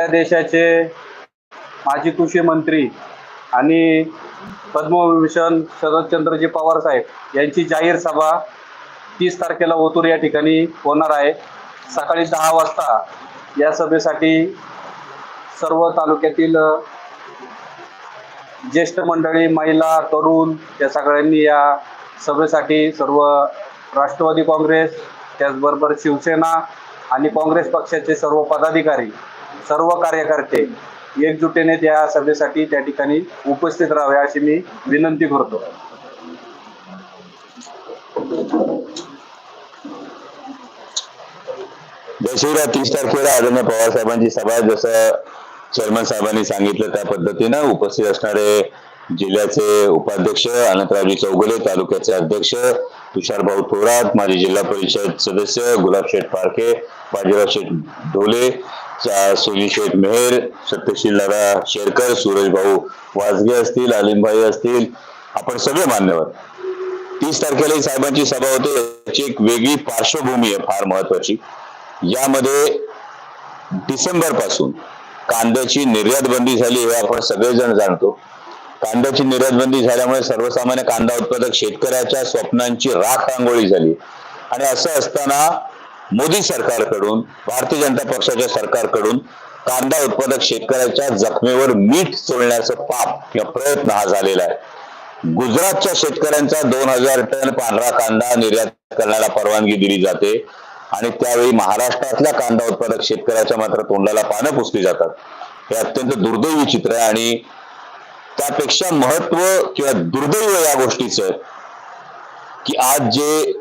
या देशाचे माजी कृषी मंत्री आणि पद्मविभूषण शरदचंद्रजी पवार साहेब यांची जाहीर सभा तीस तारखेला ओतूर या ठिकाणी होणार आहे. सकाळी दहा वाजता या सभेसाठी सर्व तालुक्यातील ज्येष्ठ मंडळी महिला तरुण या सगळ्यांनी या सभेसाठी सर्व राष्ट्रवादी काँग्रेस त्याचबरोबर शिवसेना आणि काँग्रेस पक्षाचे सर्व पदाधिकारी सर्व कार्यकर्ते एकजुटीने त्या सभेसाठी त्या ठिकाणी उपस्थित राहावे अशी मी विनंती करतो. दशेरा तीस तारखेला आदरणीय पवार साहेबांची सभा जसं चेअरमन साहेबांनी सांगितलं त्या पद्धतीनं उपस्थित असणारे जिल्ह्याचे उपाध्यक्ष अनंतरावजी चौगुले तालुक्याचे अध्यक्ष तुषारभाऊ थोरात माजी जिल्हा परिषद सदस्य गुलाब शेठ पारखे बाजीराव शेठ ढोले चा- सुनील शेठ मेहेर सत्यशील दादा शेरकर सूरज भाऊ वाजगे असतील अलिमभाई असतील आपण सगळे मान्यवर. तीस तारखेला साहेबांची सभा होते याची एक वेगळी पार्श्वभूमी आहे फार महत्वाची यामध्ये डिसेंबरपासून कांद्याची निर्यात बंदी झाली हे आपण सगळेजण जाणतो. कांद्याची निर्यात बंदी झाल्यामुळे सर्वसामान्य कांदा उत्पादक शेतकऱ्याच्या स्वप्नांची राख रांगोळी झाली. आणि असं असताना मोदी सरकारकडून भारतीय जनता पक्षाच्या सरकारकडून कांदा उत्पादक शेतकऱ्याच्या जखमेवर मीठ चोळण्याचं पाप किंवा प्रयत्न हा झालेला आहे. गुजरातच्या शेतकऱ्यांचा दोन हजार टन पांढरा कांदा निर्यात करण्याला परवानगी दिली जाते आणि त्यावेळी महाराष्ट्रातल्या कांदा उत्पादक शेतकऱ्याच्या मात्र तोंडाला पानं पुसली जातात. हे अत्यंत दुर्दैवी चित्र आहे आणि त्यापेक्षा महत्त्व किंवा दुर्दैव या गोष्टीचं की आज जे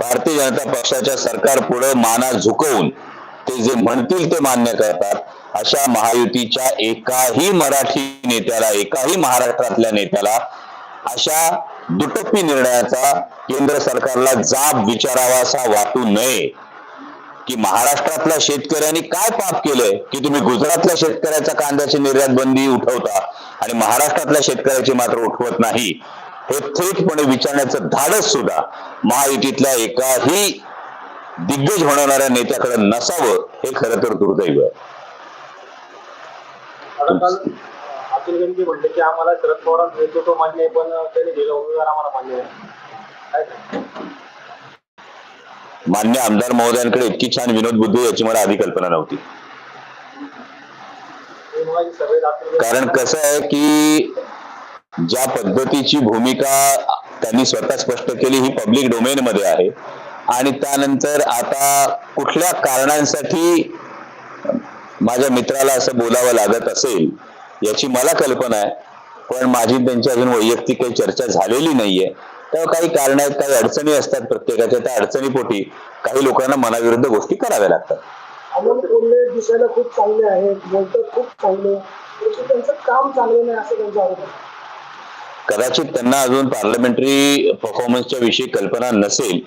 भारतीय जनता पक्षाच्या सरकार पुढे माना झुकवून ते जे म्हणतील ते मान्य करतात. अशा महायुतीच्या एकाही मराठी नेत्याला एकाही महाराष्ट्रातल्या नेत्याला अशा दुटप्पी निर्णयाचा केंद्र सरकारला जाब विचारावा असा वाटू नये. की महाराष्ट्रातल्या शेतकऱ्यांनी काय पाप केलंय? की तुम्ही गुजरातल्या शेतकऱ्याच्या कांद्याची निर्यात बंदी उठवता आणि महाराष्ट्रातल्या शेतकऱ्याची मात्र उठवत नाही? हे थेटपणे विचारण्याचं धाडस सुद्धा महायुतीतल्या एकाही दिग्गज म्हणणाऱ्या नेत्याकडे नसावं हे खरं तर दुर्दैव आहे. अतुल की आम्हाला शरद पवारांचं नेतृत्व मान्य आहे पण त्यांनी दिलं उमेदवार आम्हाला मान्य आहे. आमदार महोदयांकडे इतकी छान विनोद बुद्धी याची मला आधी कल्पना नव्हती. कारण कसं आहे की ज्या पद्धतीची भूमिका त्यांनी स्वतः स्पष्ट केली ही पब्लिक डोमेन मध्ये आहे. आणि त्यानंतर आता कुठल्या कारणांसाठी माझ्या मित्राला असं बोलावं लागत असेल याची मला कल्पना आहे. पण माझी त्यांची अजून वैयक्तिक काही चर्चा झालेली नाहीये. तेव्हा काही कारण आहेत काही अडचणी असतात प्रत्येकाच्या. त्या अडचणीपोटी काही लोकांना मनाविरुद्ध गोष्टी कराव्या लागतात. अमोल कोल्हे दिसायला खूप चांगले आहेत बोलतात खूप चांगले. त्यांचं काम चांगलं नाही असं त्यांचा आरोप आहे. कदाचित त्यांना अजून पार्लमेंटरी परफॉर्मन्सच्या विषयी कल्पना नसेल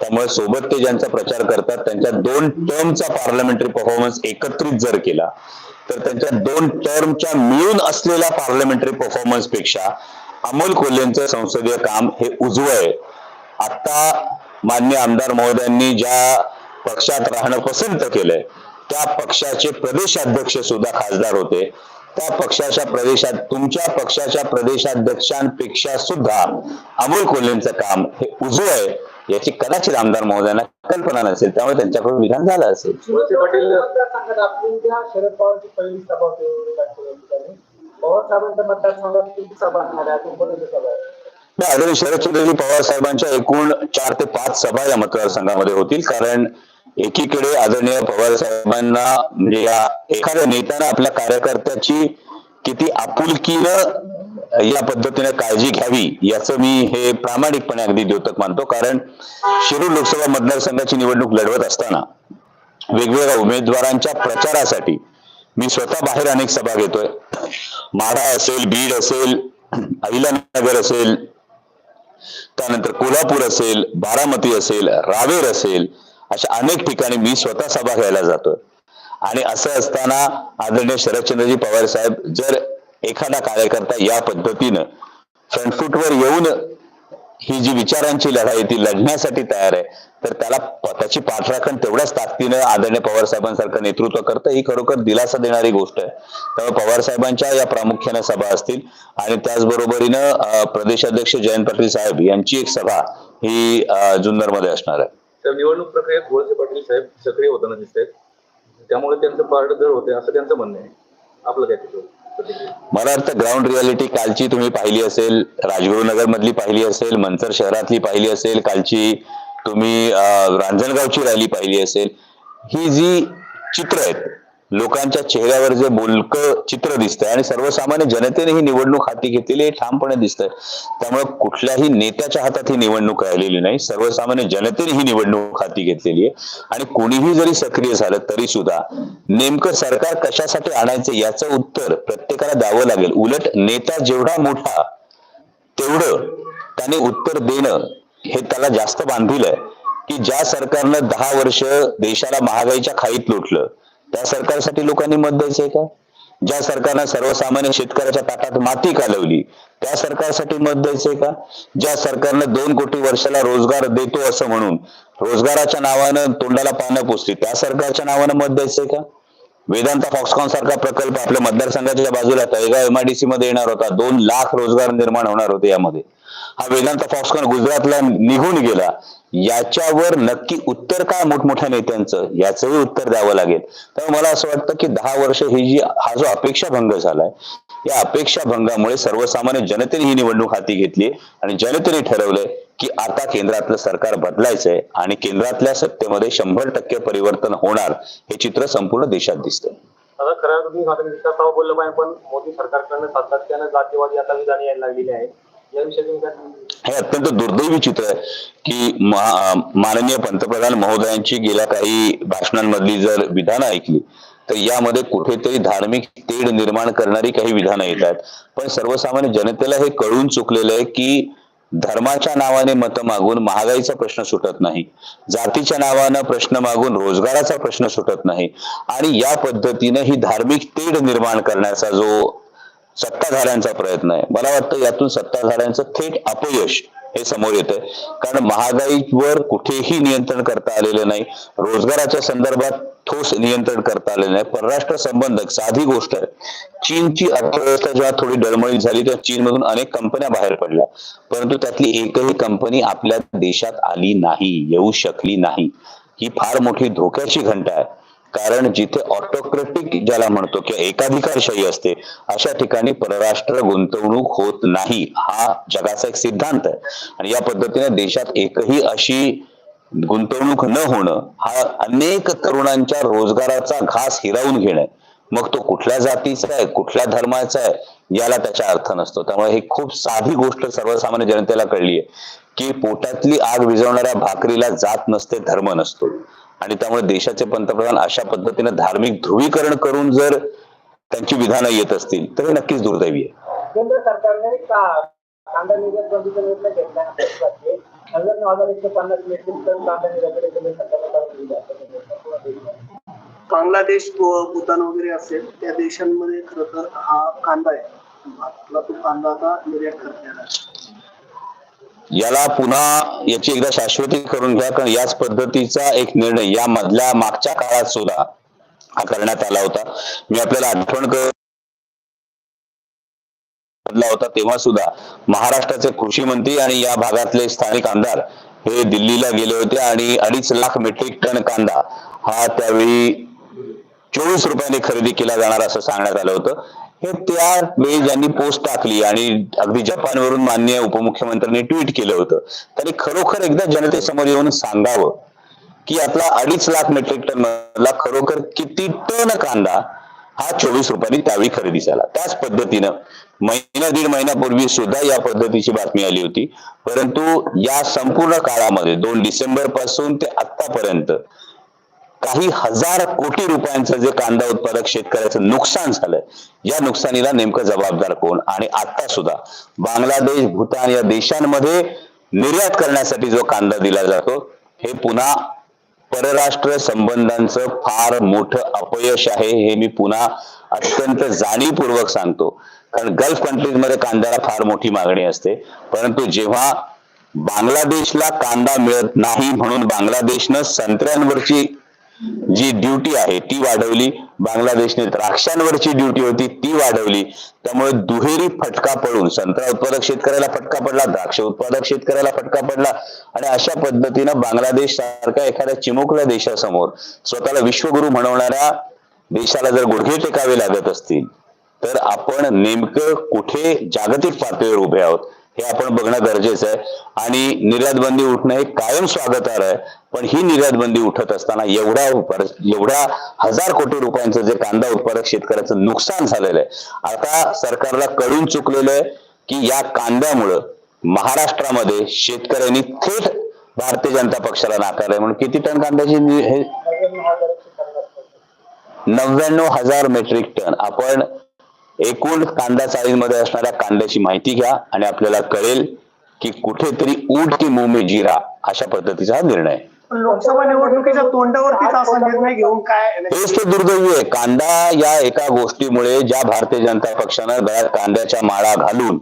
त्यामुळे सोबत ते ज्यांचा प्रचार करतात त्यांच्या दोन टर्मचा पार्लमेंटरी परफॉर्मन्स एकत्रित जर केला तर त्यांच्या दोन टर्मच्या मिळून असलेल्या पार्लमेंटरी परफॉर्मन्सपेक्षा अमोल कोल्हेंचं संसदीय काम हे उजवं आहे. आता मान्य आमदार महोदयांनी ज्या पक्षात राहणं पसंत केलंय त्या पक्षाचे प्रदेशाध्यक्ष सुद्धा खासदार होते. त्या पक्षाच्या प्रदेशात तुमच्या पक्षाच्या प्रदेशाध्यक्षांपेक्षा सुद्धा अमोल कोल्हेंचं काम हे उजवं आहे याची कदाचित आमदार महोदयांना कल्पना नसेल त्यामुळे त्यांच्याकडून विधान झालं असेल. सभा पवार साहेबांच्या मतदारसंघात किती सभा असणार आदरणीय शरदचंद्रजी पवार साहेबांच्या एकूण चार ते पाच सभा या मतदारसंघामध्ये होतील. कारण एकीकडे आदरणीय पवार साहेबांना म्हणजे या एखाद्या नेत्यानं आपल्या कार्यकर्त्याची किती आपुलकीनं या पद्धतीने काळजी घ्यावी याचं मी हे प्रामाणिकपणे अगदी द्योतक मानतो. कारण शिरूर लोकसभा मतदारसंघाची निवडणूक लढवत असताना वेगवेगळ्या उमेदवारांच्या प्रचारासाठी मी स्वतः बाहेर अनेक सभा घेतोय. माढा असेल बीड असेल अहिलानगर असेल त्यानंतर कोल्हापूर असेल बारामती असेल रावेर असेल अशा अनेक ठिकाणी मी स्वतः सभा घ्यायला जातोय. आणि असं असताना आदरणीय शरदचंद्रजी पवार साहेब जर एखादा कार्यकर्ता या पद्धतीनं फ्रंटफूटवर येऊन ही जी विचारांची लढाई ती लढण्यासाठी तयार आहे. तर त्याला प- त्याची पाठराखण तेवढ्याच ताकदीनं आदरणीय पवार साहेबांसारखं नेतृत्व करतं. ही खरोखर दिलासा देणारी गोष्ट आहे. त्यामुळे पवार साहेबांच्या या प्रामुख्याने सभा असतील. आणि त्याचबरोबरीनं प्रदेशाध्यक्ष जयंत पाटील साहेब यांची एक सभा ही जुन्नरमध्ये असणार आहे. तर निवडणूक प्रक्रियेत गोळसे पाटील साहेब सक्रिय होताना दिसत आहेत त्यामुळे त्यांचं पार्ट जड होते असं त्यांचं म्हणणं आहे. आपलं काय मला वाटतं ग्राउंड रियालिटी कालची तुम्ही पाहिली असेल राजगुरुनगर मधली पाहिली असेल मंचर शहरातली पाहिली असेल कालची तुम्ही रांजणगावची रॅली पाहिली असेल. ही जी चित्र आहेत लोकांच्या चेहऱ्यावर जे बोलक चित्र दिसतंय आणि सर्वसामान्य जनतेने ही निवडणूक हाती घेतलेली हे ठामपणे दिसतंय. त्यामुळे कुठल्याही नेत्याच्या हातात ही निवडणूक राहिलेली नाही सर्वसामान्य जनतेने ही निवडणूक हाती घेतलेली आहे. आणि कोणीही जरी सक्रिय झालं तरी सुद्धा नेमकं सरकार कशासाठी आणायचं याचं उत्तर प्रत्येकाला द्यावं लागेल. उलट नेता जेवढा मोठा तेवढं त्याने उत्तर देणं हे त्याला जास्त बांधील आहे. की ज्या सरकारनं दहा वर्ष देशाला महागाईच्या खाईत लुटलं त्या सरकारसाठी लोकांनी मत द्यायचंय का? ज्या सरकारनं सर्वसामान्य शेतकऱ्याच्या ताटात माती कालवली त्या सरकारसाठी मत द्यायचंय का? ज्या सरकारनं दोन कोटी वर्षाला रोजगार देतो असं म्हणून रोजगाराच्या नावानं तोंडाला पानं पोचली त्या सरकारच्या नावानं मत द्यायचंय का? वेदांता फॉक्सकॉन सारखा प्रकल्प आपल्या मतदारसंघाच्या बाजूला तळेगाव एमआयडीसी मध्ये येणार होता. दोन लाख रोजगार निर्माण होणार होते यामध्ये. हा वेदांता फॉक्सकॉन गुजरातला निघून गेला. याच्यावर नक्की उत्तर काय मोठमोठ्या नेत्यांचं? याचंही उत्तर द्यावं लागेल. तर मला असं वाटतं की दहा वर्ष ही जी हा जो अपेक्षा भंग झालाय या अपेक्षा भंगामुळे सर्वसामान्य जनतेने ही निवडणूक हाती घेतली आणि जनतेने ठरवलंय की आता केंद्रातलं सरकार बदलायचंय आणि केंद्रातल्या सत्तेमध्ये शंभर टक्के परिवर्तन होणार हे चित्र संपूर्ण देशात दिसतंय. आता खरं तुम्ही बोललं पाहिजे पण मोदी सरकारकडनं सातत्यानं जातीवादी आता विधान यायला लागलेली आहे हे अत्यंत दुर्दैवी चित्र आहे की माननीय पंतप्रधान महोदयांची गेल्या काही भाषणांमधली जर विधानं ऐकली तर यामध्ये कुठेतरी धार्मिक तेढ निर्माण करणारी काही विधानं येतात. पण सर्वसामान्य जनतेला हे कळून चुकलेलं आहे की धर्माच्या नावाने मतं मागून महागाईचा प्रश्न सुटत नाही जातीच्या नावानं प्रश्न मागून रोजगाराचा प्रश्न सुटत नाही आणि या पद्धतीनं ही धार्मिक तेढ निर्माण करण्याचा जो सत्ताधाऱ्यांचा प्रयत्न आहे. मला वाटतं यातून सत्ताधाऱ्यांचं थेट अपयश हे समोर येत आहे कारण महागाईवर कुठेही नियंत्रण करता आलेलं नाही. रोजगाराच्या संदर्भात ठोस नियंत्रण करता आलेलं नाही. परराष्ट्र संबंधक साधी गोष्ट आहे चीनची अर्थव्यवस्था जेव्हा थोडी डळमळीत झाली तेव्हा चीनमधून अनेक कंपन्या बाहेर पडल्या. परंतु त्यातली एकही कंपनी आपल्या देशात आली नाही येऊ शकली नाही. ही फार मोठी धोक्याची घंटा आहे. कारण जिथे ऑटोक्रेटिक ज्याला म्हणतो किंवा एकाधिकारशाही असते अशा ठिकाणी परराष्ट्र गुंतवणूक होत नाही हा जगाचा एक सिद्धांत आहे. आणि या पद्धतीने देशात एकही अशी गुंतवणूक न होणं हा अनेक तरुणांच्या रोजगाराचा घास हिरावून घेणं मग तो कुठल्या जातीचा आहे कुठल्या धर्माचा आहे याला त्याचा अर्थ नसतो. त्यामुळे ही खूप साधी गोष्ट सर्वसामान्य जनतेला कळली आहे की पोटातली आग विझवणाऱ्या भाकरीला जात नसते धर्म नसतो. आणि त्यामुळे देशाचे पंतप्रधान अशा पद्धतीने धार्मिक ध्रुवीकरण करून जर त्यांची विधानं येत असतील तर हे नक्कीच दुर्दैवी आहे. केंद्र सरकारने का- कांदा निर्यात बंदीचा निर्णय घेतला आहे हजार नऊ हजार एकशे पन्नास मेट्रिक टन कांदा निर्यातीकडे केंद्र सरकारने. बांगलादेश भूतान वगैरे असेल त्या देशांमध्ये खरं तर हा कांदा आहे. आपला तो कांदा आता निर्यात करता येणार याला पुन्हा याची एकदा शाश्वती करून घ्या कारण याच पद्धतीचा एक निर्णय या मधल्या मागच्या काळात सुद्धा हा करण्यात आला होता. मी आपल्याला आठवण होता तेव्हा सुद्धा महाराष्ट्राचे कृषी मंत्री आणि या भागातले स्थानिक आमदार हे दिल्लीला गेले होते आणि अडीच लाख मेट्रिक टन कांदा हा त्यावेळी चोवीस रुपयांनी खरेदी केला जाणार असं सांगण्यात आलं होतं. हे त्यावेळी ज्यांनी पोस्ट टाकली आणि अगदी जपानवरून मान्य उपमुख्यमंत्र्यांनी ट्विट केलं होतं त्यांनी खरोखर एकदा जनतेसमोर येऊन सांगावं की आपला अडीच लाख मेट्रिक टन मधला खरोखर किती टन कांदा हा चोवीस रुपयांनी त्यावेळी खरेदी झाला त्याच पद्धतीनं महिना दीड महिन्यापूर्वी सुद्धा या पद्धतीची बातमी आली होती. परंतु या संपूर्ण काळामध्ये दोन डिसेंबरपासून ते आतापर्यंत काही हजार कोटी रुपयांचं जे कांदा उत्पादक शेतकऱ्याचं नुकसान झालंय या नुकसानीला नेमकं जबाबदार कोण? आणि आता सुद्धा बांगलादेश भूतान या देशांमध्ये निर्यात करण्यासाठी जो कांदा दिला जातो हे पुन्हा परराष्ट्र संबंधांचं फार मोठं अपयश आहे हे मी पुन्हा अत्यंत जाणीवपूर्वक सांगतो. कारण गल्फ कंट्रीजमध्ये कांद्याला फार मोठी मागणी असते. परंतु जेव्हा बांगलादेशला कांदा मिळत नाही म्हणून बांगलादेशनं संत्र्यांवरची जी ड्युटी आहे ती वाढवली. बांगलादेशने द्राक्षांवरची ड्युटी होती ती वाढवली. त्यामुळे दुहेरी फटका पडून संत्रा उत्पादक शेतकऱ्याला फटका पडला द्राक्ष उत्पादक शेतकऱ्याला फटका पडला आणि अशा पद्धतीनं बांगलादेश सारख्या एखाद्या चिमुकल्या देशासमोर स्वतःला विश्वगुरु म्हणवणाऱ्या देशाला जर गुडघे टेकावे लागत असतील तर आपण नेमकं कुठे जागतिक पातळीवर उभे आहोत? हे आपण बघणं गरजेचं आहे. आणि निर्यात बंदी उठणं हे कायम स्वागतार्ह आहे. पण ही निर्यात बंदी उठत असताना एवढा उपर- एवढा हजार कोटी रुपयांचं जे कांदा उत्पादक शेतकऱ्याचं नुकसान झालेलं आहे. आता सरकारला कळून चुकलेलं आहे की या कांद्यामुळं महाराष्ट्रामध्ये शेतकऱ्यांनी थेट भारतीय जनता पक्षाला नाकारलंय म्हणून किती टन कांद्याची हे नव्याण्णव हजार मेट्रिक टन. आपण एकूण कांदा मध्ये असणाऱ्या कांद्याची माहिती घ्या आणि आपल्याला कळेल की कुठेतरी ऊट की मुंह में जिरा अशा पद्धतीचा हा निर्णय लोकसभा निवडणुकीच्या तोंडावरतीच असा निर्णय घेऊन काय हेच तर दुर्दैवी आहे. कांदा या एका गोष्टीमुळे ज्या भारतीय जनता पक्षानं गळ्यात कांद्याच्या माळा घालून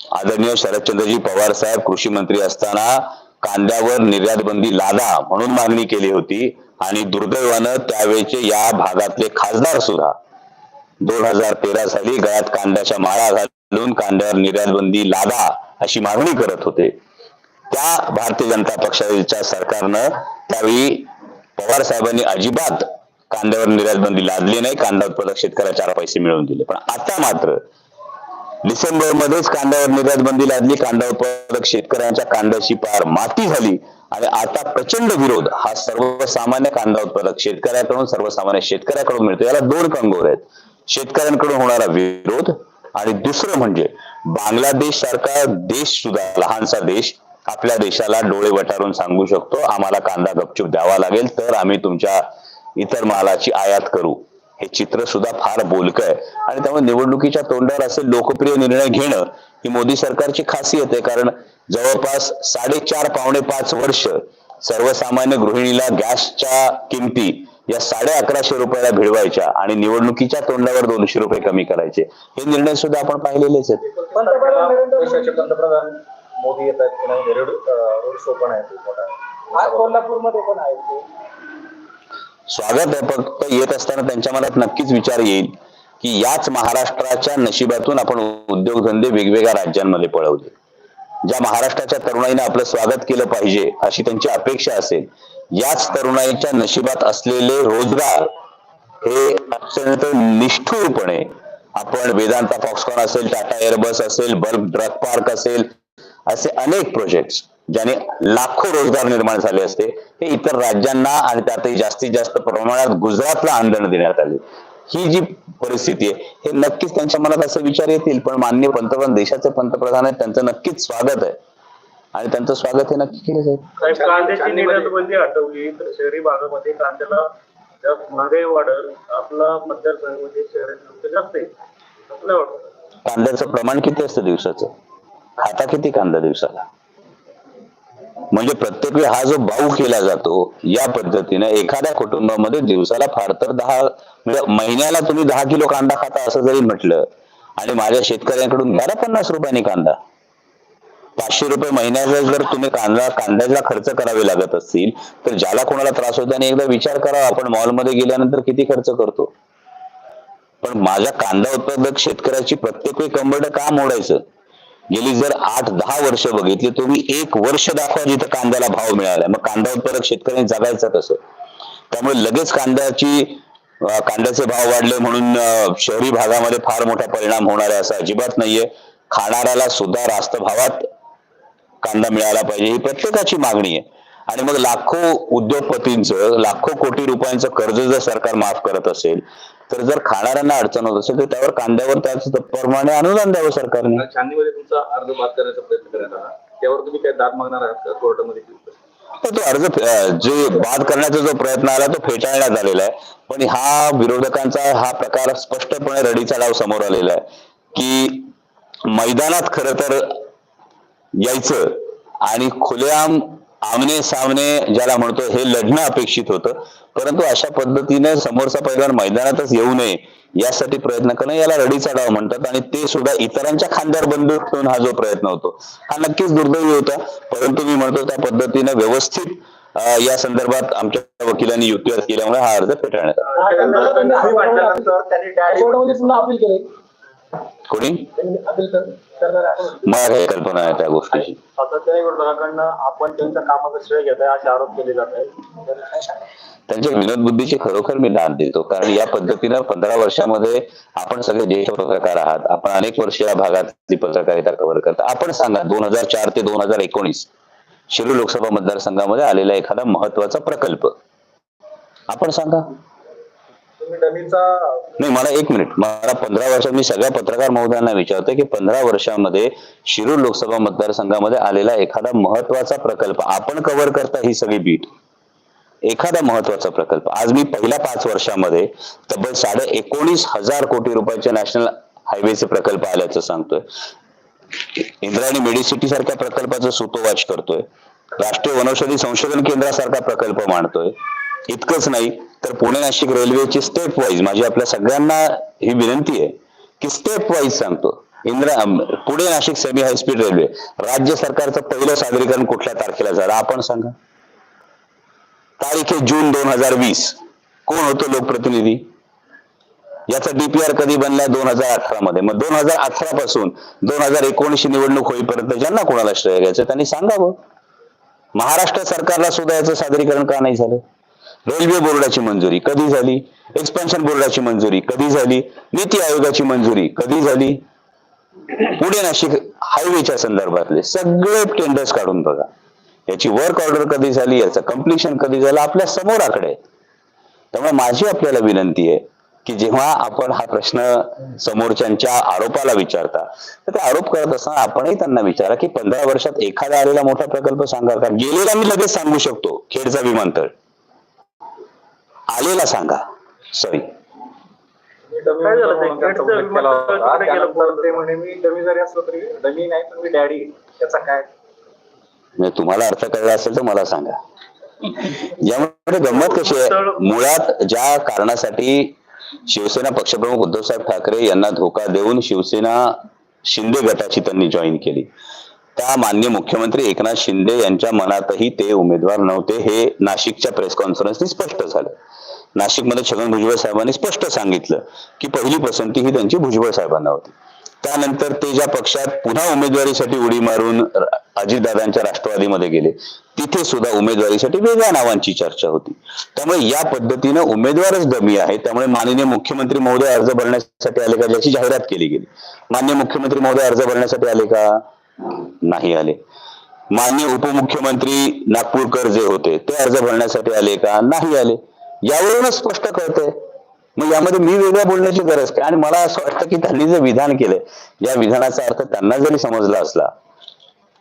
आदरणीय शरदचंद्रजी पवार साहेब कृषी मंत्री असताना कांद्यावर निर्यात बंदी लादा म्हणून मागणी केली होती आणि दुर्दैवानं त्यावेळेचे या भागातले खासदार सुद्धा दोन हजार तेरा साली गळ्यात कांद्याच्या माळा घालून कांद्यावर निर्यात बंदी लादा अशी मागणी करत होते. त्या भारतीय जनता पक्षाच्या सरकारनं त्यावेळी पवार साहेबांनी अजिबात कांद्यावर निर्यात बंदी लादली नाही कांदा उत्पादक शेतकऱ्याला चार पैसे मिळवून दिले. पण आता मात्र डिसेंबर मध्येच कांद्यावर निर्यात बंदी लादली कांदा उत्पादक शेतकऱ्यांच्या कांद्याची पार माती झाली आणि आता प्रचंड विरोध हा सर्वसामान्य कांदा उत्पादक शेतकऱ्याकडून सर्वसामान्य शेतकऱ्याकडून मिळतो. याला दोन कंगोर आहेत. शेतकऱ्यांकडून होणारा विरोध. आणि दुसरं म्हणजे बांगलादेश सारखा देश सुद्धा लहानसा देश आपल्या देशाला डोळे वटारून सांगू शकतो. आम्हाला कांदा गपचूप द्यावा लागेल तर आम्ही तुमच्या इतर मालाची आयात करू. हे चित्र सुद्धा फार बोलकं आहे. आणि त्यामुळे निवडणुकीच्या तोंडावर असे लोकप्रिय निर्णय घेणं ही मोदी सरकारची खासियत आहे. कारण जवळपास साडेचार पावणे पाच वर्ष सर्वसामान्य गृहिणीला गॅसच्या किमती या साडे अकराशे रुपयाला भिडवायच्या आणि निवडणुकीच्या तोंडावर दोनशे रुपये कमी करायचे. हे निर्णय सुद्धा आपण पाहिलेलेच आहेत. पंतप्रधान मोदी रोड शो पण आहे कोल्हापूरमध्ये पण आहे स्वागत आहे फक्त येत असताना त्यांच्या मनात नक्कीच विचार येईल की याच महाराष्ट्राच्या नशिबातून आपण उद्योगधंदे वेगवेगळ्या राज्यांमध्ये पळवले. ज्या महाराष्ट्राच्या तरुणाईने आपलं स्वागत केलं पाहिजे अशी त्यांची अपेक्षा असेल याच तरुणाईच्या नशिबात असलेले रोजगार हे अत्यंत निष्ठुरपणे आपण वेदांता फॉक्सकॉन असेल टाटा एअरबस असेल बल्ब ड्रग पार्क असेल असे अनेक प्रोजेक्ट्स ज्याने लाखो रोजगार निर्माण झाले असते हे इतर राज्यांना आणि त्यातही जास्तीत जास्त प्रमाणात गुजरातला आंदोलन देण्यात आले. ही जी परिस्थिती आहे हे नक्कीच त्यांच्या मनात असे विचार येतील पण माननीय पंतप्रधान देशाचे पंतप्रधान आहेत त्यांचं नक्कीच स्वागत आहे. आणि त्यांचं स्वागत हे नक्की केलं जाईल. तर शहरी भागामध्ये कांद्याला महागाई वाढल आपला मतदारसंघामध्ये शहराचे लोक जास्त कांद्याचं प्रमाण किती असतं दिवसाचं? खाता किती कांदा दिवसाला? म्हणजे प्रत्येक वेळी हा जो भाऊ केला जातो या पद्धतीने एखाद्या कुटुंबामध्ये दिवसाला फार तर दहा म्हणजे महिन्याला तुम्ही दहा किलो कांदा खाता असं जरी म्हटलं आणि माझ्या शेतकऱ्यांकडून घ्या पन्नास रुपयाने कांदा. पाचशे रुपये महिन्याचा जर तुम्ही कांदा कांद्याला खर्च करावे लागत असतील तर ज्याला कोणाला त्रास होतो आणि एकदा विचार करा आपण मॉलमध्ये गेल्यानंतर किती खर्च करतो. पण माझ्या कांदा उत्पादक शेतकऱ्याची प्रत्येक वेळी कंबरड का मोडायचं? गेली जर आठ दहा वर्ष बघितली तुम्ही एक वर्ष दाखवा जिथं कांद्याला भाव मिळाला. मग कांदा उत्पादक शेतकऱ्यांनी जगायचं कसं? त्यामुळे लगेच कांद्याची कांद्याचे भाव वाढले म्हणून शहरी भागामध्ये फार मोठा परिणाम होणार आहे असं अजिबात नाहीये. खाणाऱ्याला सुद्धा रास्त भावात कांदा मिळाला पाहिजे ही प्रत्येकाची मागणी आहे. आणि मग लाखो उद्योगपतींचं लाखो कोटी रुपयांचं कर्ज जर सरकार माफ करत असेल तर जर खाणाऱ्यांना अडचण होत असेल तर त्यावर कांद्यावर त्याच प्रमाणे अनुदान द्यावं सरकारने. छाननीमध्ये तुमचा अर्ज बाद करण्याचा प्रयत्न करण्यात आला त्यावर तुम्ही काय दाद मागणार आहात का कोर्टामध्ये तर तो अर्ज जे बाद करण्याचा जो प्रयत्न आला तो फेटाळण्यात आलेला आहे. पण हा विरोधकांचा हा प्रकार स्पष्टपणे रडीचा डाव समोर आलेला आहे की मैदानात खर तर यायचं आणि खुलेआम आमने सामने ज्याला म्हणतो हे लढणं अपेक्षित होतं. परंतु अशा पद्धतीने समोरचा पैलवान मैदानातच येऊ नये यासाठी प्रयत्न करणं याला रडीचा डाव म्हणतात. आणि ते सुद्धा इतरांच्या खांद्यावर बंदूक ठेवून हा जो प्रयत्न होतो हा नक्कीच दुर्दैवी होता. परंतु मी म्हणतो त्या पद्धतीने व्यवस्थित या संदर्भात आमच्या वकिलांनी युक्तिवाद केल्यामुळे हा अर्ज फेटाळण्यात आला. कोणी? मला काही कल्पना आहे त्या गोष्टीची. सातत्याने विरोधकांकडनं आपण त्यांच्या कामाचा श्रेय घेत आहे असे आरोप केले जात आहेत. त्यांच्या विनोद बुद्धीची खरोखर मी दाद देतो कारण या पद्धतीनं पंधरा वर्षामध्ये आपण सगळे ज्येष्ठ पत्रकार आहात. आपण अनेक वर्ष या भागातली पत्रकारिता कव्हर करता. आपण सांगा दोन हजार चार ते दोन हजार एकोणीस शिरूर लोकसभा मतदारसंघामध्ये आलेला एखादा महत्त्वाचा प्रकल्प. आपण सांगा. नाही मला एक मिनिट. मला पंधरा वर्षात मी सगळ्या पत्रकार महोदयांना विचारतोय की पंधरा वर्षामध्ये शिरूर लोकसभा मतदारसंघामध्ये आलेला एखादा महत्त्वाचा प्रकल्प आपण कव्हर करता ही सगळी बीट एखादा महत्त्वाचा प्रकल्प. आज मी पहिल्या पाच वर्षामध्ये तब्बल साडे एकोणीस हजार कोटी रुपयाचे नॅशनल हायवेचे प्रकल्प आल्याचं सांगतोय. इंद्रायणी मेडिसिटी सारख्या प्रकल्पाचं सुतोवाच करतोय. राष्ट्रीय वनौषधी संशोधन केंद्रासारखा प्रकल्प मांडतोय. इतकंच नाही तर पुणे नाशिक रेल्वेची स्टेप वाईज माझी आपल्या सगळ्यांना ही विनंती आहे की स्टेप वाईज सांगतो. Indra Pune Nashik semi high speed railway राज्य सरकारचं पहिलं सादरीकरण कुठल्या तारखेला झालं? आपण सांगा. तारीख आहे जून दोन हजार वीस. कोण होतो लोकप्रतिनिधी? याचा डीपीआर कधी बनलाय दोन हजार अठरा मध्ये मग दोन हजार अठरा पासून दोन हजार एकोणीसची निवडणूक होईपर्यंत ज्यांना कोणाला श्रेय घ्यायचं त्यांनी सांगावं. महाराष्ट्र सरकारला सुद्धा याचं सादरीकरण का नाही झालं? रेल्वे बोर्डाची मंजुरी कधी झाली? एक्सपेन्शन बोर्डाची मंजुरी कधी झाली? नीती आयोगाची मंजुरी कधी झाली? पुणे नाशिक हायवेच्या संदर्भातले सगळे टेंडर्स काढून बघा. याची वर्क ऑर्डर कधी झाली? याचं कम्प्लिशन कधी झालं? आपल्यासमोर आकडे त्यामुळे माझी आपल्याला विनंती आहे की जेव्हा आपण हा प्रश्न समोरच्यांच्या आरोपाला विचारता तर ते आरोप करत असताना आपणही त्यांना विचारा की पंधरा वर्षात एखादा आलेला मोठा प्रकल्प सांगा. का गेलेला मी लगेच सांगू शकतो खेडचा विमानतळ. आलेला सांगा. सॉरी काय झालं ते? गेटचं विमानतळ तिकडे गेलं? त्यानंतर ते म्हणे मी डमी जरी असलो तरी डमी नाही पण मी डॅडी त्याचा काय? म्हणजे तुम्हाला अर्थ कळला असेल तर मला सांगा. यामध्ये गंमत कशी आहे? मुळात ज्या कारणासाठी शिवसेना पक्षप्रमुख उद्धवसाहेब ठाकरे यांना धोका देऊन शिवसेना शिंदे गटाची त्यांनी जॉईन केली. त्या मान्य मुख्यमंत्री एकनाथ शिंदे यांच्या मनातही ते उमेदवार नव्हते हे नाशिकच्या प्रेस कॉन्फरन्सनी स्पष्ट झालं. नाशिकमध्ये छगन भुजबळ साहेबांनी स्पष्ट सांगितलं की पहिली पसंती ही त्यांची भुजबळ साहेबांना होती. त्यानंतर ते ज्या पक्षात पुन्हा उमेदवारीसाठी उडी मारून अजितदादांच्या राष्ट्रवादीमध्ये गेले तिथे सुद्धा उमेदवारीसाठी वेगळ्या नावांची चर्चा होती. त्यामुळे या पद्धतीनं उमेदवारच दमी आहे. त्यामुळे माननीय मुख्यमंत्री महोदय अर्ज भरण्यासाठी आले का ज्याची जाहिरात केली गेली. मान्य मुख्यमंत्री महोदय अर्ज भरण्यासाठी आले का? नाही आले. मान्य उपमुख्यमंत्री नागपूरकर जे होते ते अर्ज भरण्यासाठी आले का? नाही आले. यावरूनच स्पष्ट कळतंय. मग यामध्ये मी वेगळ्या बोलण्याची गरज काय? आणि मला असं वाटतं की त्यांनी जे विधान केलंय या विधानाचा अर्थ त्यांना जरी समजला असला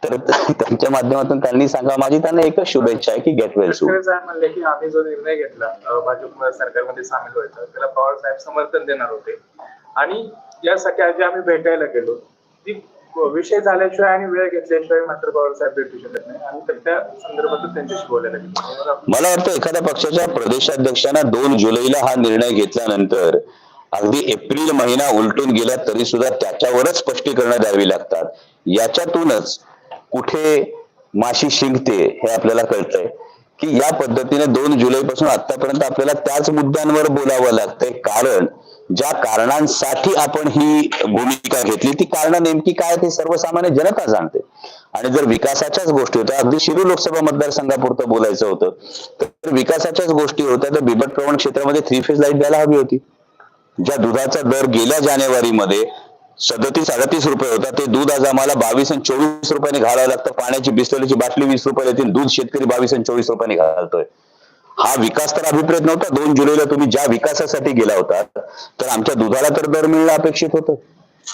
तर त्यांच्या माध्यमातून त्यांनी सांगा माझी त्यांना एकच शुभेच्छा आहे की गेट वेल सू साहेब म्हणले की आम्ही जो निर्णय घेतला भाजप सरकारमध्ये सामील व्हायचा त्याला पवार साहेब समर्थन देणार होते. आणि यासाठी आधी आम्ही भेटायला गेलो. ती हो, विषय झाल्याशिवाय आणि वेळ घेतल्याशिवाय मात्र पवारसाहेब भेटू शकत नाही. आणि त्या संदर्भातच त्यांच्याशी बोलायला मला वाटतं एखाद्या पक्षाच्या प्रदेशाध्यक्षांना दोन जुलैला हा निर्णय घेतल्यानंतर अगदी एप्रिल महिना उलटून गेला तरी सुद्धा त्याच्यावरच स्पष्टीकरण द्यावी लागतात. याच्यातूनच कुठे माशी शिंकते हे आपल्याला कळतंय. की या पद्धतीने दोन जुलै पासून आतापर्यंत आपल्याला त्याच मुद्द्यांवर बोलावं लागतंय. कारण ज्या कारणांसाठी आपण ही भूमिका घेतली ती कारण नेमकी काय ते सर्वसामान्य जनता जाणते. आणि जर विकासाच्याच गोष्टी होत्या अगदी शिरू लोकसभा मतदारसंघापुरतं बोलायचं होतं तर विकासाच्याच गोष्टी होत्या तर बिबट प्रवण क्षेत्रामध्ये थ्री फेज लाइट द्यायला हवी होती. ज्या दुधाचा दर गेल्या जानेवारीमध्ये सदतीस अडतीस रुपये होता ते दूध आज आम्हाला बावीस आणि चोवीस रुपयाने घालावं लागतं. पाण्याची बिस्लरीची बाटली वीस रुपये येतील दूध शेतकरी बावीस आणि चोवीस रुपयाने घालतोय. हा विकास तर अभिप्रेत नव्हता. दोन जुलैला तुम्ही ज्या विकासासाठी गेला होता तर आमच्या दुधाला तर दर मिळणं अपेक्षित होतं.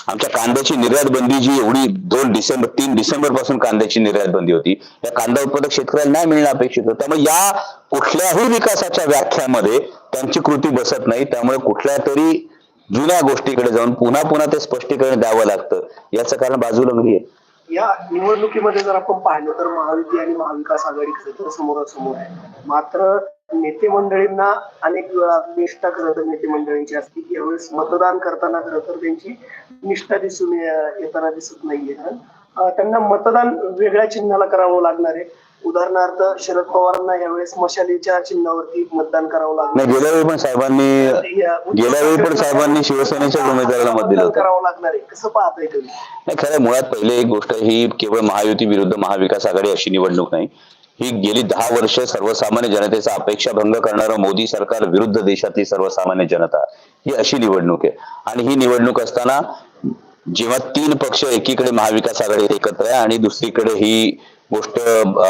आमच्या कांद्याची निर्यात बंदी जी एवढी दोन डिसेंबर तीन डिसेंबरपासून कांद्याची निर्यात बंदी होती या कांदा उत्पादक शेतकऱ्याला नाही मिळणं अपेक्षित होतं. त्यामुळे या कुठल्याही विकासाच्या व्याख्यामध्ये त्यांची कृती बसत नाही. त्यामुळे कुठल्या तरी जुन्या गोष्टीकडे जाऊन पुन्हा पुन्हा ते स्पष्टीकरण द्यावं लागतं. याचं कारण बाजूला आहे. या निवडणुकीमध्ये जर आपण पाहिलं तर महायुती आणि महाविकास आघाडी खरं तर समोरासमोर आहे. मात्र नेते मंडळींना अनेक वेळा निष्ठा खरं तर नेते मंडळींची असते. की यावेळेस मतदान करताना खरं तर त्यांची निष्ठा दिसून येताना दिसत नाहीये. कारण त्यांना मतदान वेगळ्या चिन्हाला करावं लागणार आहे. उदाहरणार्थ शरद पवारांना यावेळेस मशालीच्या चिन्हावरती मतदान करावं लागणार नाही गेल्या वेळी पण साहेबांनी गेल्या वेळी पण साहेबांनी शिवसेनेच्याच उमेदवाराला मत दिलं करावं लागणार आहे. कसं पाहताय तुम्ही? नाही खरं मुळात पहिले एक गोष्ट ही केवळ महायुती विरुद्ध महाविकास आघाडी अशी निवडणूक नाही. ही गेली दहा वर्ष सर्वसामान्य जनतेचा अपेक्षा भंग करणारं मोदी सरकार विरुद्ध देशातली सर्वसामान्य जनता. ही अशी निवडणूक आहे. आणि ही निवडणूक असताना जेव्हा तीन पक्ष एकीकडे महाविकास आघाडी एकत्र आहे आणि दुसरीकडे ही गोष्ट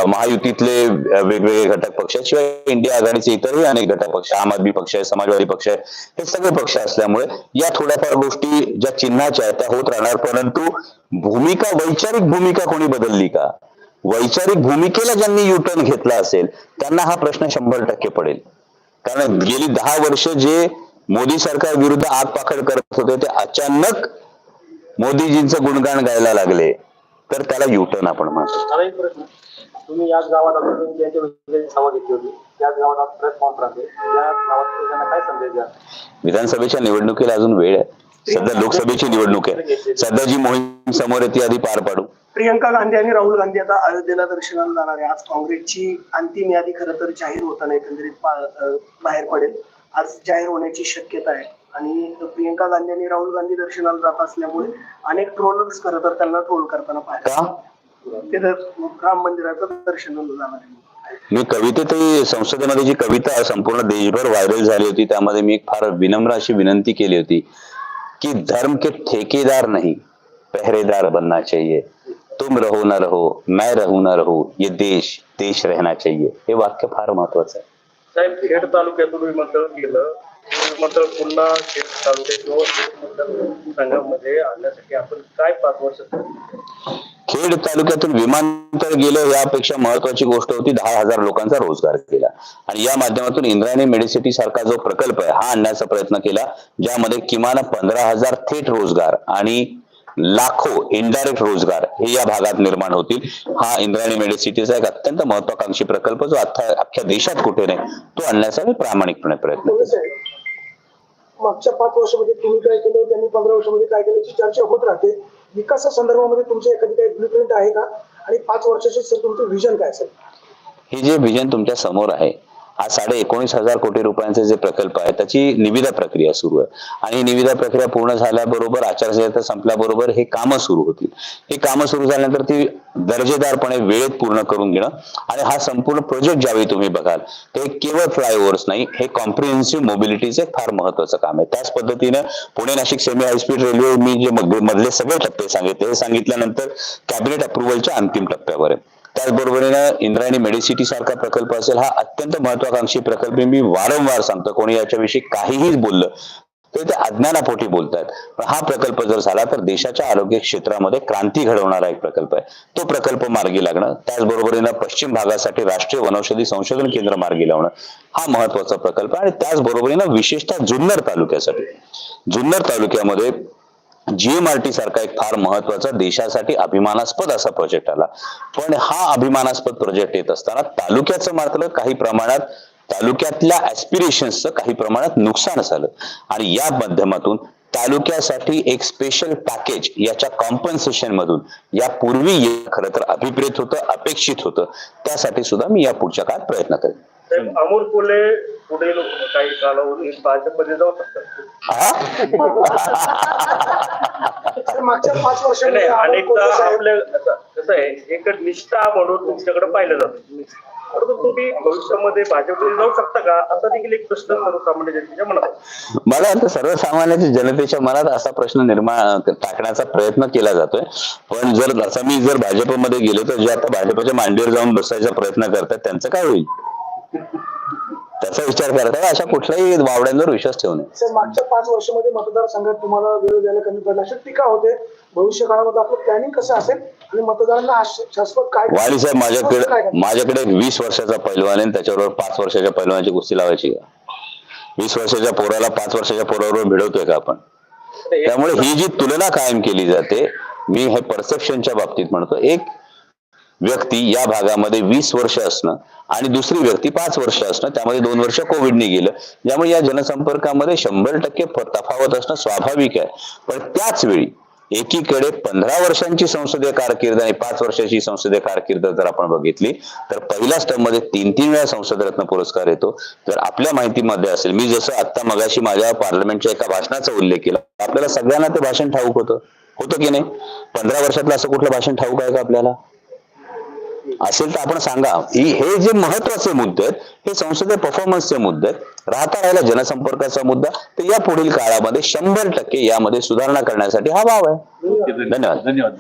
महायुतीतले वेगवेगळे घटक पक्ष शिवाय इंडिया आघाडीचे इतरही अनेक घटक पक्ष आम आदमी पक्ष आहे समाजवादी पक्ष आहे हे सगळे पक्ष असल्यामुळे या थोड्याफार गोष्टी ज्या चिन्हाच्या आहेत त्या होत राहणार. परंतु भूमिका वैचारिक भूमिका कोणी बदलली का? वैचारिक भूमिकेला ज्यांनी युटर्न घेतला असेल त्यांना हा प्रश्न शंभर टक्के पडेल. कारण गेली दहा वर्ष जे मोदी सरकार विरुद्ध आगपाखड करत होते ते अचानक मोदीजींचं गुणगान गायला लागले. तर त्याला युटर्न आपण म्हणतो. मला एक प्रश्न. तुम्ही याच गावात सभा घेतली होती. त्याच गावात आज प्रेस कॉन्फरन्स आहे. या गावात तुम्ही त्यांना काय संदेश द्या विधानसभेच्या निवडणुकीला अजून वेळ आहे. सध्या लोकसभेची निवडणूक आहे. सध्या जी मोहीम समोर आहे ती आधी पार पाडू. प्रियंका गांधी आणि राहुल गांधी आता अयोध्येला दर्शनाला जाणार आहे. आज काँग्रेसची अंतिम यादी खरं तर जाहीर होताना एकंदरीत बाहेर पडेल. आज जाहीर होण्याची शक्यता आहे. आणि प्रियंका गांधी आणि राहुल गांधी दर्शनाला जात असल्यामुळे अनेक ट्रोलर्स खरं तर त्यांना ट्रोल करताना पाहिजे का? ते राम मंदिराचं दर्शनाला जाणार. आहे मी कवितेतही संसदेमध्ये जी कविता संपूर्ण देशभर व्हायरल झाली होती त्यामध्ये मी एक फार विनम्र अशी विनंती केली होती कि धर्म के ठेकेदार नहीं पहरेदार बनना चाहिए। तुम रहो न रहो मैं रहू न रहू ये देश देश रहना चाहिए। हे वाक्य फार महत्वाचं आहे. साहेब खेड तालुक्यातून विमानतळ गेलं विमानतळ पुन्हा खेड तालुक्यात मतदारसंघामध्ये आणण्यासाठी आपण काय पाच वर्ष? खेड तालुक्यातून विमानतळ गेलं यापेक्षा महत्वाची गोष्ट होती दहा हजार लोकांचा रोजगार केला आणि या माध्यमातून इंद्रायणी मेडिसिटी सारखा जो प्रकल्प आहे हा आणण्याचा प्रयत्न केला ज्यामध्ये किमान पंधरा हजार थेट रोजगार आणि लाखो इनडायरेक्ट रोजगार हे या भागात निर्माण होतील हा इंद्रायणी मेडिसिटीचा एक अत्यंत महत्वाकांक्षी प्रकल्प जो अख्ख्या देशात कुठे नाही तो आणण्याचा मी प्रामाणिकपणे प्रयत्न केला. मागच्या पाच वर्षामध्ये तुम्ही काय केलं त्यांनी पंधरा वर्षामध्ये काय केलं याची चर्चा होत राहते. विकासा संदर्भामध्ये तुमचे एखादी काही ब्लूप्रिंट आहे का? आणि पाच वर्षाचे सर तुमचं व्हिजन काय असेल? हे जे व्हिजन तुमच्यासमोर आहे हा साडे एकोणीस हजार कोटी रुपयांचे जे प्रकल्प आहे त्याची निविदा प्रक्रिया सुरू आहे. आणि निविदा प्रक्रिया पूर्ण झाल्याबरोबर आचारसंहिता संपल्याबरोबर हे कामं सुरू होतील. हे कामं सुरू झाल्यानंतर ती दर्जेदारपणे वेळेत पूर्ण करून घेणं आणि हा संपूर्ण प्रोजेक्ट ज्यावेळी तुम्ही बघाल ते केवळ फ्लायओव्हर्स नाही हे कॉम्प्रिहेन्सिव्ह मोबिलिटीचे फार महत्वाचं काम आहे. त्याच पद्धतीने Pune Nashik semi high speed railway मी जे मधले सगळे टप्पे सांगितले हे सांगितल्यानंतर कॅबिनेट अप्रुव्हलच्या अंतिम टप्प्यावर आहे. त्याचबरोबरीनं इंद्रायणी मेडिसिटी सारखा प्रकल्प असेल हा अत्यंत महत्वाकांक्षी प्रकल्प मी वारंवार सांगतो कोणी याच्याविषयी काहीही बोललं तर ते अज्ञानापोटी बोलतात. पण हा प्रकल्प जर झाला तर देशाच्या आरोग्य क्षेत्रामध्ये क्रांती घडवणारा एक प्रकल्प आहे. तो प्रकल्प मार्गी लागणं त्याचबरोबरीनं पश्चिम भागासाठी राष्ट्रीय वनौषधी संशोधन केंद्र मार्गी लावणं हा महत्त्वाचा प्रकल्प आहे. आणि त्याचबरोबरीनं विशेषतः जुन्नर तालुक्यासाठी. जुन्नर तालुक्यामध्ये जीएमआरटी सारखा एक फार महत्त्वाचा देशासाठी अभिमानास्पद असा प्रोजेक्ट आला. पण हा अभिमानास्पद प्रोजेक्ट येत असताना तालुक्याचं मात्र काही प्रमाणात तालुक्यातल्या ऍस्पिरेशन्सचं काही प्रमाणात नुकसान झालं. आणि या माध्यमातून तालुक्यासाठी एक स्पेशल पॅकेज याच्या कॉम्पन्सेशन मधून यापूर्वी खरं तर अभिप्रेत होतं अपेक्षित होतं त्यासाठी सुद्धा मी या पुढच्या काळात प्रयत्न करेन. अमोल कोल्हे पुढील काही कालावधीत भाजपमध्ये जाऊ शकतात. मागच्या पाच अनेकदा आपल्या आता कसं आहे एक निष्ठा म्हणून तुमच्याकडे पाहिलं जातं. परंतु तुम्ही भविष्यामध्ये भाजपमध्ये जाऊ शकता का? असा देखील एक प्रश्न सर्वसामान्य जनतेच्या मनात आहे. मला वाटतं सर्वसामान्य जनतेच्या मनात असा प्रश्न निर्माण टाकण्याचा प्रयत्न केला जातोय. पण जर असा मी जर भाजपमध्ये गेलो तर जे आता भाजपच्या मांडीवर जाऊन बसायचा प्रयत्न करतात त्यांचं काय होईल? त्याचा विचार करतात अशा कुठल्याही वावड्यांवर विश्वास ठेवू नये. मागच्या पाच वर्षामध्ये मतदारसंघात तुम्हाला वेळ द्यायला कमी पडला. अशी टीका होते. भविष्य काळामध्ये आपलं प्लॅनिंग कसं असेल आणि मतदारांना शाश्वत काय वाणी साहेब माझ्याकडे? माझ्याकडे वीस वर्षाचा पैलवान आहे त्याच्याबरोबर पाच वर्षाच्या पैलवानाची कुस्ती लावायची का वीस वर्षाच्या पोराला पाच वर्षाच्या पोराबरोबर भिडवतोय का आपण? त्यामुळे ही जी तुलना कायम केली जाते मी हे परसेप्शनच्या बाबतीत म्हणतो. एक व्यक्ती या भागामध्ये वीस वर्ष असणं आणि दुसरी व्यक्ती पाच वर्ष असणं त्यामध्ये दोन वर्ष कोविडने गेलं त्यामुळे या जनसंपर्कामध्ये शंभर टक्के तफावत असणं स्वाभाविक आहे. पण त्याच वेळी एकीकडे पंधरा वर्षांची संसदीय कारकीर्द आणि पाच वर्षाची संसदीय कारकीर्द जर आपण बघितली तर पहिल्याच टर्ममध्ये तीन तीन वेळा संसद रत्न पुरस्कार येतो. तर आपल्या माहितीमध्ये असेल मी जसं आता मगाशी माझ्या पार्लमेंटच्या एका भाषणाचा उल्लेख केला आपल्याला सगळ्यांना ते भाषण ठाऊक होतं. होतं की नाही? पंधरा वर्षातलं असं कुठलं भाषण ठाऊक आहे का आपल्याला? असेल तर आपण सांगा. ही हे जे महत्त्वाचे मुद्दे आहेत हे संसदीय परफॉर्मन्सचे मुद्दे आहेत. राहता राहिला जनसंपर्काचा मुद्दा. तर या पुढील काळामध्ये शंभर टक्के यामध्ये सुधारणा करण्यासाठी हा भाव आहे. धन्यवाद. धन्यवाद.